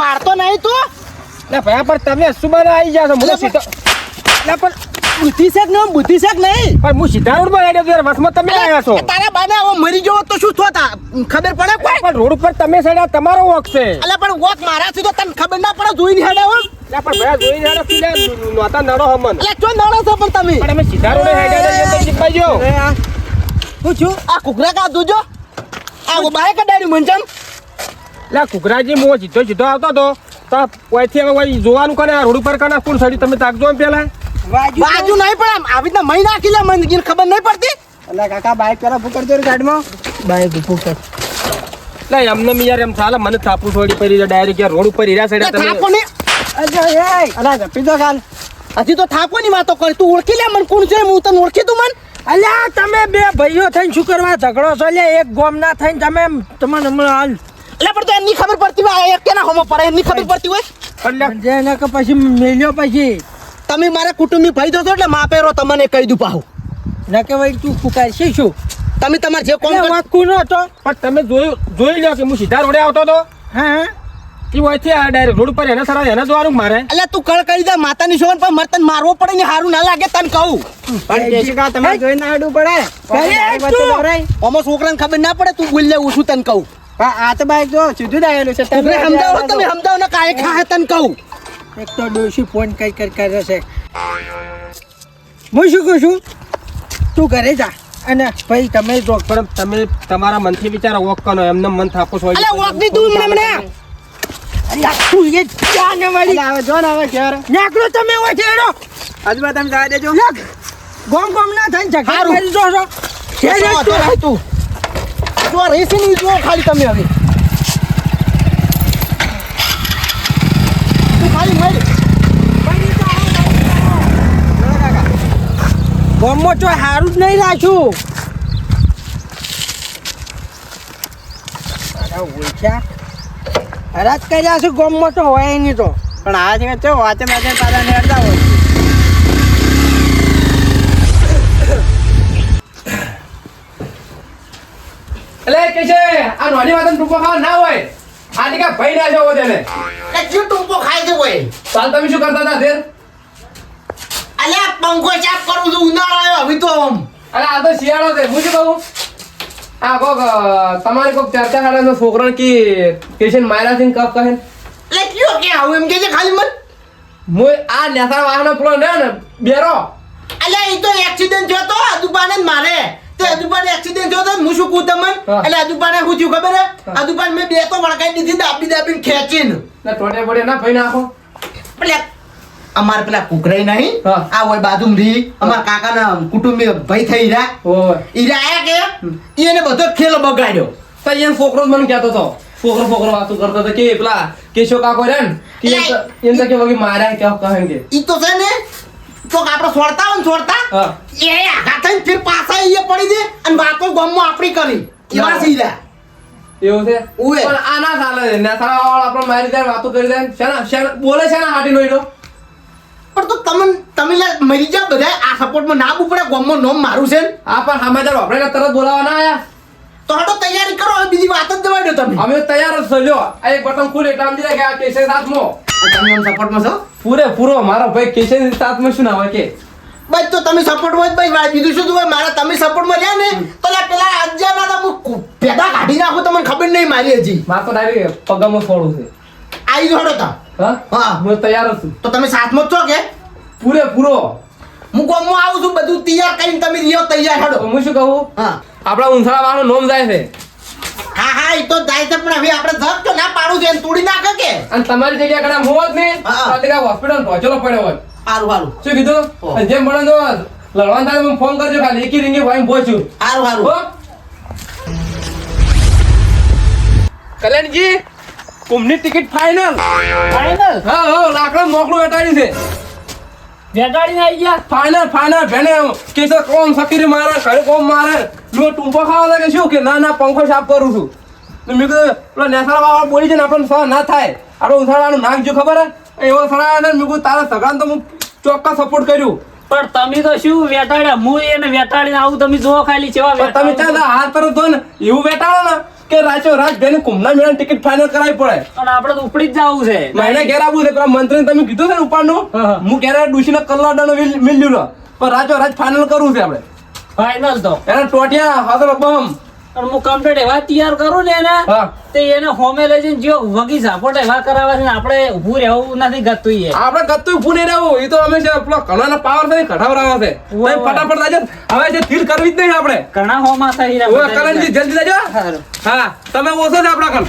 પાડતો નહીં તું? ના ભાઈ પણ તમે સુબાને આવી ગયા છો. અલા, સીધો ના પણ બુદ્ધિ શેક ને બુદ્ધિ શેક નહીં. પણ હું સીધા રોડ પર આવ્યો ત્યારે વસમાં તમે આવ્યા છો. તારા બાને હવે મરી જવો તો શું થોતા? ખબર પડે કોઈ? પણ રોડ ઉપર તમે સડ્યા તમારો વોક છે. અલ્યા પણ વોક મારાથી તો તને ખબર ના પડે જોઈ નહીં હેડે હું. ના પણ ભયા જોઈ રહ્યા સીધા નોતા નડો હમન. એટલે ચો નડો છો પણ તમે? પણ અમે સીધા રોડે હેડ્યા તો ચીપાઈ જો હું છું? આ કુકરા કા દુજો આ બાય કડાડી મંચમ લા કુકરાજી હું સીધો જીધો આવતો તો. તો ઓયથી હવે ઓય જોવાનું કને આ રોડ ઉપર કને કોણ સડી તમે તાકજો એમ પેલા. બાજુ નહીં પણ આમ આવી રીતના મહી નાખી લે મને ખબર નહીં પડતી? એટલે કાકા બાઈક પેલા પકડજો રે સાઈડમાં બાઈક ઉપર લા એમને મી યાર એમ ચાલે મને થાપુ છોડી પડી છે ડાયરેક્ટ યાર રોડ ઉપર હીરા સડ્યા થાપો તમે. ની અરે એ અલા ગપી તો ખાલ હજી તો થાપો ની વાતો કરી તું ઓળખી લે મને કોણ છે હું તને ઓળખી તું મને? અલ્યા તમે બે ભાઈઓ થઈને શું કરવા ઝઘડો છો? અલ્યા એક ગોમ ના થઈને તમે તમને હમણાં હાલ એટલે પણ તો એની ખબર પડતી હોય એક કેના હોમો પડે? એની ખબર પડતી હોય? એટલે જે ને કે પછી મેલ્યો પછી. તમે મારા કુટુંબી ભાઈ દો છો એટલે માપેરો તમને કહી દઉં પાહું. ના કે ભાઈ તું કુકાર છે શું? તમે તમારે જે કોમ વાંકું ન હતો. પણ તમે જોયું જોઈ લો કે હું સીધા રોડે આવતો હતો. હા હા. એ છે આ ડાયરેક્ટ રોડ ઉપર એના સરા એના જોવાનું મારે. એટલે તું કળ કરી દે માતાની શોભન પણ મારે તને મારવો પડે ને સારું ના લાગે તને કહું. પણ કેશિકા તમારે જોઈને આડું પડે! ઓમો છોકરાને ખબર ના પડે તું બોલ લે છું શું તને કહું. આ તો બાઈક જો સીધું જ આવેલું છે. તમે સમજાવો તમે સમજાવો ને કાંઈ ખાય તને કહું. એક તો ડોશી ફોન કઈ કઈ કરે છે. હું શું કહું છું? તું ઘરે જા. અને ભાઈ તમે જો પણ તમે તમારા મનથી વિચારો વોક કરો એમને મન થાકો છો. અલે વાગની તું મને અલ્યા તું એ ક્યાં વાળી. આવે જો ને આવે ઘેર. તમે હોય છેડો તમે જવા દેજો. ગોમ ગોમ ના થઈ ઝઘડા હારું. કરી જો છો જે જે વાંધો નહીં તું? જો રહેશે નહીં જો ખાલી તમે હવે. તું ખાલી મર. ગોમમાં તો સારું જ નહીં રાખ્યું અરે હરાજ કર્યા છે ગોમમાં તો હોય નહીં તો. પણ આ છે તો વાંચે વાંચે પાછા નેડતા હોય. એટલે કે છે. આ નોની વાતન ટૂંકો ખાવા ના હોય. આની કા ભાઈ ના જવો તેને એ જીવ ટૂંપો ખાઈ દે હોય ચાલ તમે શું કરતા હતા ધેર અલ્યા પંખો ચાપ કરું છું ઉનાળો આવ્યો હવે તો આમ. અરે આ તો શિયાળો છે હું શું કહું? આ કોક તમારી કોક ચર્ચા ખાડા નો છોકરો કે કિશન માયરા સિંહ કપ કહે એટલે કયો કે આવું એમ કે છે ખાલી મન? મોય આ નેતા વાહનો પ્લો ને ને બેરો. અલ્યા એ તો એક્સિડન્ટ થયો તો દુકાને મારે. તે એક્સિડન્ટ થયો તો હું શું કહું તમને? એટલે અદુબાને શું થયું ખબર હે? હા. મેં બે તો વળગાઈ દીધી દાબી દાબીને ખેંચીને. ના ટોટે પડે ના ભાઈ નાખો. એટલે અમાર પેલા કુકરાઈ નહીં. આ હોય બાજુમાં રી અમારા કાકાના કુટુંબી ભાઈ થઈ રહ્યા. ઈરા આયા કે? એને બધો ખેલ બગાડ્યો. તો એને છોકરો મને કહેતો હતો. છોકરો છોકરો વાતો કરતો હતો કે પેલા કેશો કાકો રે ને કે એમ એમ તો કે વગી માર્યા કે કહે કે. ઈ તો છે ને તો આપણે છોડતા હોય ને છોડતા હા. એ આઘા થઈને ફિર પાછા એ પડી દે અને વાતો ગામમાં આપણી કરી. એવા. સીધા એવું છે? ઉવે. પણ આ ના ચાલે. નેસા વાળા આપણે મારી દે વાતો કરી દે શેના શેના બોલે છે ને હાટી નો પણ તો તમે તમે મરી જા બધા આ સપોર્ટમાં ના ઉપડે ગામમાં નોમ મારું છે. આ પણ સમાચાર આપણે તરત બોલાવા ના આયા. તો હટો તૈયારી કરો. બીજી વાત જ દવા દો તમે. અમે તૈયાર જ થયો આ એક બટન ખુલે એટલે સમજી જાય કે આ કેસે તમે સપોર્ટમાં છો? પૂરે પૂરો. મારો ભાઈ કેસે સાથમાં શું ના હોય કે બસ તો તમે સપોર્ટમાં જ ભાઈ મારે બીજું શું હોય મારા તમે સપોર્ટમાં રહ્યા ને તો લા પેલા અજાના તો હું પેદા કાઢી નાખું તમને ખબર નહીં મારી હજી. મારે તો ડાયરી પગમાં છોડું છે. આવી જોડો તા. હા? હા. હું તૈયાર છું. તો તમે સાથમાં જ છો કે? પૂરે પૂરો. હું કોમ આવું છું બધું તૈયાર કરીને તમે રહ્યો તૈયાર હડો હું શું કહું? હા. આપણા ઉંસાળા વાળો નોમ જાય છે. હા હા એ તો જાય છે પણ હવે આપણે ધક તો ના પાડું છે તોડી નાખે કે? અને તમારી જગ્યા કડા મોત ને. અત્યારે હોસ્પિટલ પહોંચેલો પડ્યો હોત. સારું સારું શું કીધું? જેમ મળે તો લડવાનું થાય મને ફોન કરજો ખાલી એકી રીંગે ભાઈ પહોંચ્યું સારું સારું કલ્યાણજી કુંભની ટિકિટ ફાઇનલ ફાઇનલ હા હા લાકડા મોકલું વેટાડી છે. બેટાડીને આવી ગયા. ફાઇનલ ફાઇનલ ભેને કેસર કોમ સકીર મારે ઘરે કોમ મારે. લો ટૂંપો ખાવા લાગે શું કે ના ના પંખો સાફ કરું છું. તો મેં કીધું પેલો નેસાળ વાળા બોલી છે ને આપણને સહ ના થાય. આપણે ઉથાળવાનું નાક જો ખબર હે? એવો સળાયા ને મેં કીધું તારા સગડાને તો હું ચોક્કસ સપોર્ટ કર્યું. પણ તમે તો શું વેટાડ્યા? હું એને વેટાડીને આવું તમે જુઓ ખાલી કેવા તમે વેટાડો. ત્યાં હાથ પર ધો ને. એવું વેટાડો ને. કે રાચો રાજ બેન કુંભના મેળાની ટિકિટ ફાઇનલ કરાવી પડે. અને આપણે તો ઉપડી જ જવું છે. મને ઘેર આવવું છે પેલા મંત્રી તમે કીધું છે ને ઉપાડનું હા, ઘેર ડુસીનો કલ્લાડાનો મિલ્યું પણ રાચો રાજ ફાઇનલ કરવું છે આપણે. ફાઇનલ તો. એના ટોટિયા હાથનો બમ. અને હું કમ્પ્લીટ એવા તૈયાર કરું ને એને તે એને હોમે લઈ જઈને જો વગી ઝાપટ એવા કરાવે છે ને આપણે ઊભું રહેવું નથી ગતું એ. આપણે ગતું ઊભું નહીં રહેવું એ તો અમે છે પેલો કણાના પાવર ને કઢાવરાવો છે. ફટાફટ આજે હવે છે ધીર કરવી જ નહીં આપણે. કણા હોમા થઈ રહ્યા ઓય, કરણજી જલ્દી લેજો હા. તમે ઓછો છે આપણા કણ.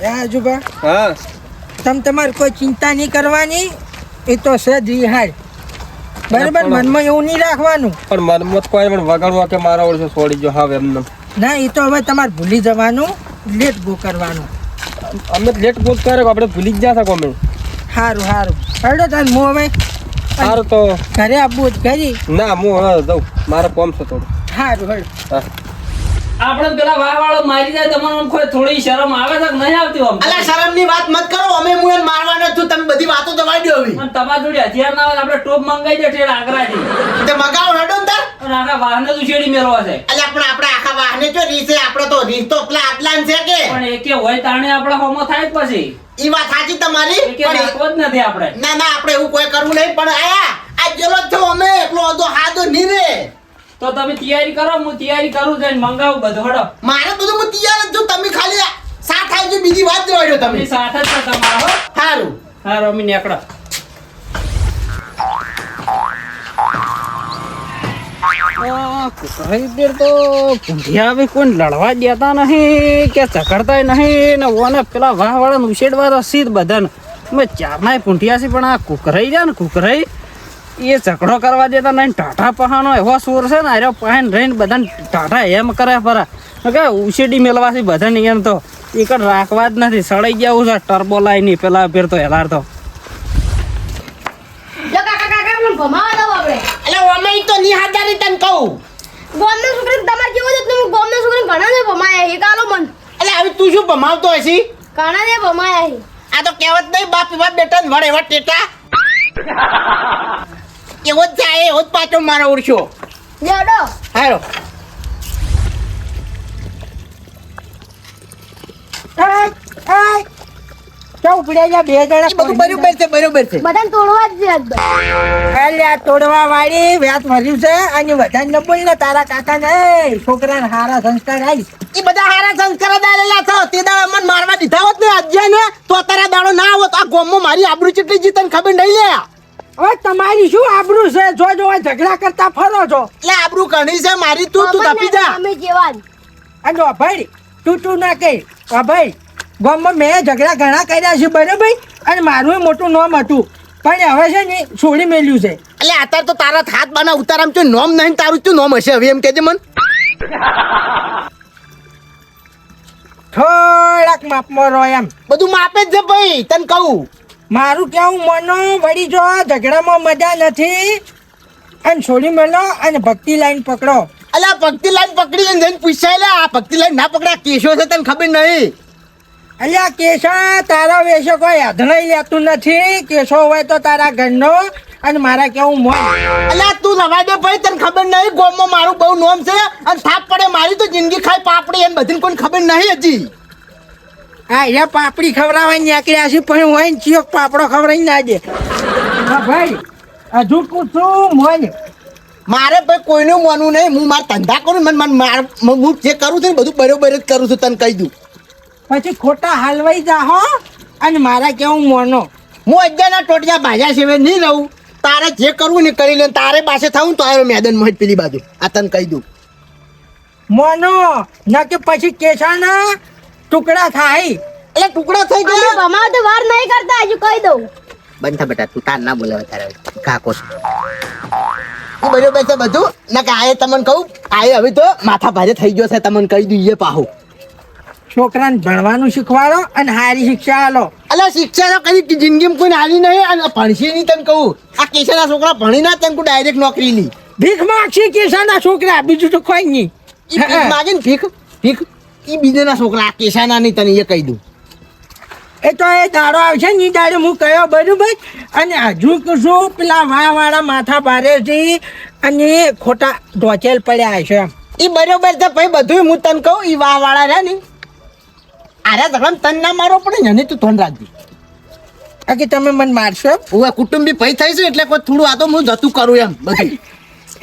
એ આજુબા હા. તમ તમારે કોઈ ચિંતા નહીં કરવાની એ તો સદ રિહાય બરાબર મનમાં એવું નહીં રાખવાનું. પણ મનમત કોઈ પણ વગાડવા કે મારા ઓળશે છોડી જો હવે એમને. ના એ તો હવે તમારે ભૂલી જવાનું લેટ ગો કરવાનું. અમે લેટ બોલ કરે આપણે ભૂલી જ જશે કોમે. સારું સારું હડો તાર હું હવે સારું તો. ઘરે આપવું જ કરી. ના હું હવે દઉં મારે કોમ છે થોડું. સારું હડ હા. આપણે પેલા વાહ વાળો મારી જાય તમને આમ કોઈ થોડી શરમ આવે છે કે નહીં આવતી આમ? અલ્યા શરમની વાત મત કરો અમે હું એને મારવાનો છું તમે બધી વાતો દબાઈ દો હવે. અને જોડે હથિયાર ના હોય તો આપણે ટોપ મંગાઈ દે ઠેર આગ્રાથી. તે મગાવ રડો ને તાર. આખા વાહને તો છેડી મેળવા છે. અલ્યા પણ આપણે આખા વાહને જો રીસે આપણે તો રીસ તો પેલા આટલા છે કે. પણ એકે હોય તાણે આપણે હોમો થાય જ પછી. ઈ વાત સાચી તમારી એકે પણ જ નથી આપણે. ના ના આપણે એવું કોઈ કરવું નહીં પણ આયા આ જેલો છો અમે એકલો હતો હાદો નહીં રે. તો તમે તૈયારી કરો હું તૈયારી કરું જઈને મંગાવું બધું હડો. મારે બધું હું તૈયાર જ છું. તમે ખાલી સાથ આવજો બીજી વાત જવાડો તમે. તમે સાથે જ છો તમારા હો. સારું હા રમી નીકળો. હવે કોઈ લડવા દેતા નહીં કે ચકડતા નહીં? ને ઓને પેલા વાહ વાળા ઉછેડવા તો સીધ બધાને. મેં ચારનાય પૂંઠિયા છે પણ આ કુકરાઈ જાય ને કુકરાઈ એ ઝઘડો કરવા દેતા નહીં ટાટા પહાનો એવો સુર છે ને આર્યો પહેન રહીને બધાને ટાટા એમ કરે પરા કે ઉછેડી મેળવાથી બધાને એમ તો એક રાખવા જ નથી સડાઈ ગયા છે ટર્બો લાઈની પેલા ફેર તો હેલાર તો. જો કાકા કાકા પેલું ભમાવા દઉં આપણે. એટલે તો નિહાદારી તને કહું. ગોમનો તમારે કેવો તમે ગોમનો છોકરી ને ભમાયા છે મન. એટલે હવે તું શું ભમાવતો હશી? ઘણા ને ભમાયા આ તો કહેવત નહીં બાપ બાપ બેટા ને વડે એવા ટેટા. એવો જ જાય એવો જ પાછો મારો ઉડશો. જાડો હારો ક્યાં ઉપડ્યા જા બે જણા એ બધું બરોબર છે? બરોબર છે. બધાને તોડવા જ છે આજ ભાઈ. અલ્યા તોડવા વાળી વ્યાસ ભર્યું છે અને બધાને ન તારા કાકા ને છોકરાને હારા સંસ્કાર આવીશ એ બધા હારા સંસ્કાર દાડેલા છો. તે દાડે મને મારવા દીધા હોત ને આજે ને તો તારા દાડો ના આવત. આ ગોમમાં મારી આબરૂ ચીટલી જીતન ખબર નહીં લે. હવે તમારી શું આબરૂ છે? જો જો આ ઝઘડા કરતા ફરો છો. એટલે આબરૂ ઘણી છે મારી તું તું તપી જા. અમે જેવાન. અને ભાઈ તું તું ના કહી. ભાઈ ગામમાં મેં ઝઘડા ઘણા કર્યા છે બરાબર? અને મારું મોટું નામ હતું. પણ હવે છે ને છોડી મેલ્યું છે. એટલે અત્યારે તો તારા હાથ બાના ઉતારામ તો નોમ નહીં તારું તું નોમ હશે? હવે એમ કહેજે મન. થોડાક માપમાં રહો એમ. બધું માપે જ છે ભાઈ તને કહું. મારું કેવું મનો વળી જો ઝઘડામાં મજા નથી. અને છોડી મેલો અને ભક્તિ લાઈન પકડો. અલ્યા ભક્તિ લાઈન પકડી અને જઈને પૂછાય લે આ ભક્તિ લાઈન ના પકડા કેશો છે તને ખબર નહીં? અલ્યા કેશો તારો વેશો કોઈ અધણાઈ લેતું નથી. કેશો હોય તો તારા ઘરનો અને મારા કેવું મોં અલ્યા તું રવા દે ભાઈ તને ખબર નહીં? ગોમમાં મારું બહુ નોમ છે અને થાપ પડે મારી તો જિંદગી ખાઈ પાપડી એને બધી કોઈ ખબર નહીં હજી. હા એ પાપડી ખવડાવવાની નીકળ્યા છે પણ હોય ને ચિયોક પાપડો ખવડાવી ના દે. હા ભાઈ હજુ પૂછું મોન. મારે ભાઈ કોઈનું મોનું નહીં. હું મારા ધંધા કરું મને મને માર હું જે કરું છું ને બધું બરોબર જ કરું છું તને કહી દઉં. પછી ખોટા હાલવાઈ જા હો. અને મારા કેવું મોનો? હું અજ્ઞાના ટોટિયા ભાજા સિવાય નહીં રહું. તારે જે કરવું ને કરી લે. તારે પાસે થવું તો આવ્યો મેદાનમાં પેલી બાજુ. આ તને કહી દઉં. મોનો ના કે પછી કેસાના ટુકડા થાય. એટલે ટુકડો થઈ ગયો. ભમાવા તો વાર નહીં કરતા હજુ કહી દઉં. બંધ થા બેટા તું તાર ના બોલે વધારે કાકો છે એ બરોબર છે બધું? ના કે આએ તમને કહું આયે હવે તો માથા ભારે થઈ ગયો છે તમને કહી દઈએ પાહુ. છોકરાને ભણવાનું શીખવાડો અને સારી શિક્ષા આલો. અલા શિક્ષા તો કદી જિંદગીમાં કોઈ હાલી નહીં અને ભણશે નહીં તને કહું. આ કેસાના છોકરા ભણી ના તને ડાયરેક્ટ નોકરી લી ભીખ માગશે કેસાના છોકરા બીજું તો કોઈ નહીં. માગે ને ભીખ ભીખ. ઈ બીજાના છોકરા કેસાના નહીં તને એ કહી દઉં. એ તો એ દાડો આવશે ને એ દાડે હું કયો બરાબર અને હજુ કશું પેલા વાળા માથા ભારે છે અને ખોટા ઢોચેલ પડ્યા છે એમ. એ બરોબર છે ભાઈ બધું હું તને કહું એ વાહ વાળા રહે ને આરે ધરમ તન ના મારો પડે ને તું ધોન રાખજે. બાકી તમે મને મારશો? હું કુટુંબી ભાઈ થઈ છે એટલે કોઈ થોડું આ તો હું જતું કરું એમ બધું.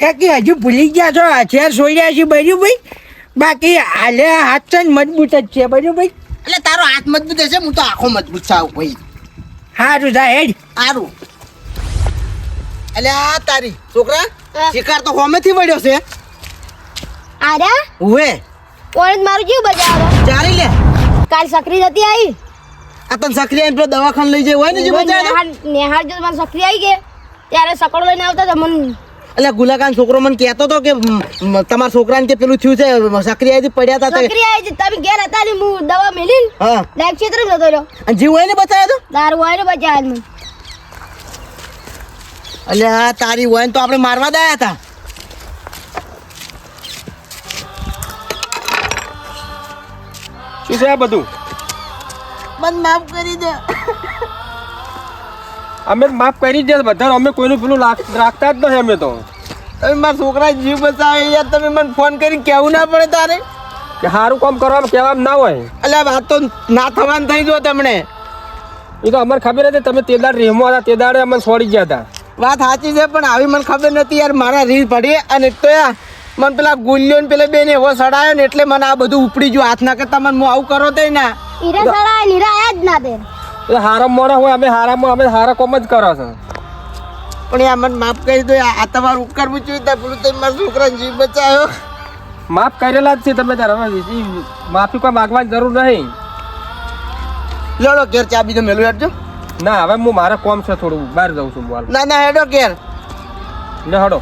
એ કે હજુ ભૂલી ગયા છો હથિયાર સોડ્યા છે બરાબર બાકી હાલે હાથ છે ને મજબૂત જ છે બરાબર? એટલે તારો હાથ મજબૂત હશે હું તો આખો મજબૂત છું ભાઈ. સારું જા હેડ. સારું એટલે આ તારી છોકરા શિકાર તો હોમેથી વળ્યો છે. આર્યા હુએ કોણ મારું જીવ બચાવો ચાલી લે. કાલ સકરી જતી આવી આ તને સક્રિય પેલો દવાખાને લઈ જાય હોય ને જે બચાવે નેહાર જો મારી સકરી આવી ગઈ. ત્યારે સકડો લઈને આવતા તો મને એટલે ગુલાકાન છોકરો મને કહેતો હતો કે તમારા છોકરાને કે પેલું થયું છે સક્રિયથી પડ્યા હતા તે- આવી તમે ઘેર હતા ને હું દવા મેલી હા. લાઈફ ક્ષેત્ર જતો રહ્યો. અને જીવ હોય ને બચાવ્યો તો? દારૂ હોય ને બચાવ મને. એટલે આ તારી હોય ને તો આપણે મારવા દયા હતા શું છે આ બધું? મને માફ કરી દે. અમે માફ કરી દે બધા અમે કોઈનું પેલું રાખતા જ નથી અમે તો. તમે મારા છોકરા જીવ બચાવે યાર તમે મને ફોન કરીને કેવું ના પડે તારે? કે સારું કામ કરવામાં કહેવામાં ના હોય. એટલે આ વાત તો ના થવાનું થઈ ગયો તમને. એ તો અમને ખબર હતી તમે તે દાડ રેમો હતા તે દાડે અમને છોડી ગયા હતા. વાત સાચી છે પણ આવી મને ખબર નથી યાર મારા રીલ પડી અને તો મને પેલા ગુલ્યો ને પેલા બેન એવો સડાયો ને એટલે મને આ બધું ઉપડી ગયું. હાથ ના કરતા મને હું આવું કરો તે ના. હીરા સડાય હીરા આયા જ ના તે એ હારા મોડા હોય અમે હારામાં અમે હારા કોમ જ કરો છો. પણ યાર મને માફ કરી દો આ તમારું ઉપકાર જોઈએ ત્યાં પેલું તમે મારા છોકરાને જીવ બચાવ્યો. માફ કરેલા જ છે તમે તાર હવે માફી કોઈ માગવાની જરૂર નહીં. લડો ઘેર ચા બીજો મેલું હેડજો ના હવે હું મારે કોમ છે થોડું બહાર જાઉં છું બોલ. ના ના હેડો ઘેર. ને હડો.